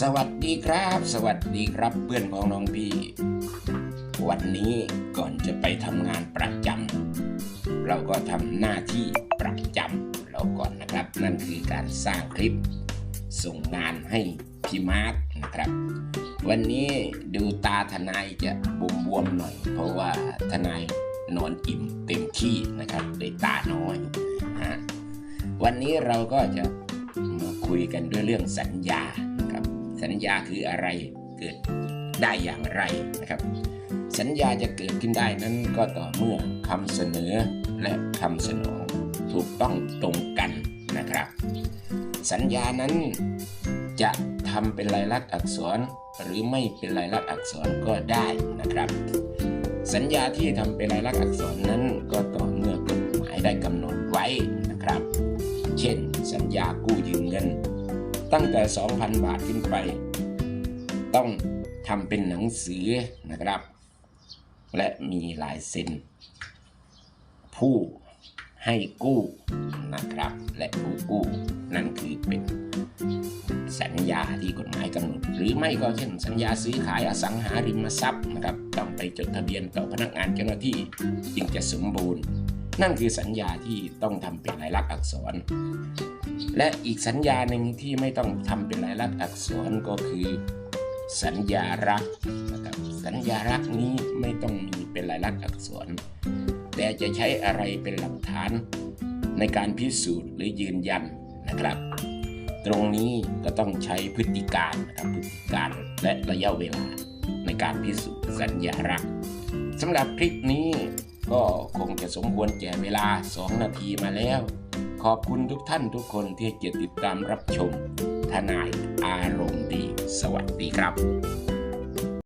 สวัสดีครับ สวัสดีครับเพื่อนของน้องพี่ วันนี้ก่อนจะไปทำงานประจำเราก็ทำหน้าที่ประจำเราก่อนนะครับ นั่นคือการสร้างคลิป ส่งงานให้พี่มาร์คนะครับ วันนี้ดูตาทนายจะบวมๆหน่อย เพราะว่าทนายนอนอิ่มเต็มที่นะครับเลยตาน้อยฮะวันนี้เราก็จะมาคุยกันด้วยเรื่องสัญญา สัญญาคืออะไรเกิดได้อย่างไรนะครับ สัญญาจะเกิดขึ้นได้นั้นก็ต่อเมื่อคำเสนอและคำสนองถูกต้องตรงกันนะครับ สัญญานั้นจะทำเป็นลายลักษณ์อักษรหรือไม่เป็นลายลักษณ์อักษรก็ได้นะครับ สัญญาที่ทำเป็นลายลักษณ์อักษรนั้นก็ต่อเมื่อกฎหมายได้กำหนดไว้นะครับ เช่น สัญญากู้ยืมเงิน ตั้งแต่ 2,000 บาทขึ้นไป ต้องทำเป็นหนังสือนะครับ และมีลายเซ็น ผู้ให้กู้นะครับ และผู้กู้นั่นคือเป็นสัญญาที่กฎหมายกำหนด หรือไม่ก็เช่นสัญญาซื้อขายอสังหาริมทรัพย์นะครับ ต้องไปจดทะเบียนต่อพนักงานเจ้าหน้าที่จึงจะสมบูรณ์ นั่นคือสัญญาที่ต้องทำเป็นลายลักษณ์อักษร และอีกสัญญาหนึ่งที่ไม่ต้องทำเป็นลายลักษณ์อักษรก็คือสัญญารักนะครับสัญญารักนี้ไม่ต้องมีเป็นลายลักษณ์อักษร แต่จะใช้อะไรเป็นหลักฐานในการพิสูจน์หรือยืนยันนะครับ ตรงนี้ก็ต้องใช้พฤติการนะครับพฤติการและระยะเวลาในการพิสูจน์สัญญารักสำหรับคลิปนี้ ก็คงจะสมควรแก่เวลา 2 นาทีมาแล้ว ขอบคุณทุกท่านทุกคนที่ให้เกียรติติดตามรับชม ทนายอารมณ์ดี สวัสดีครับ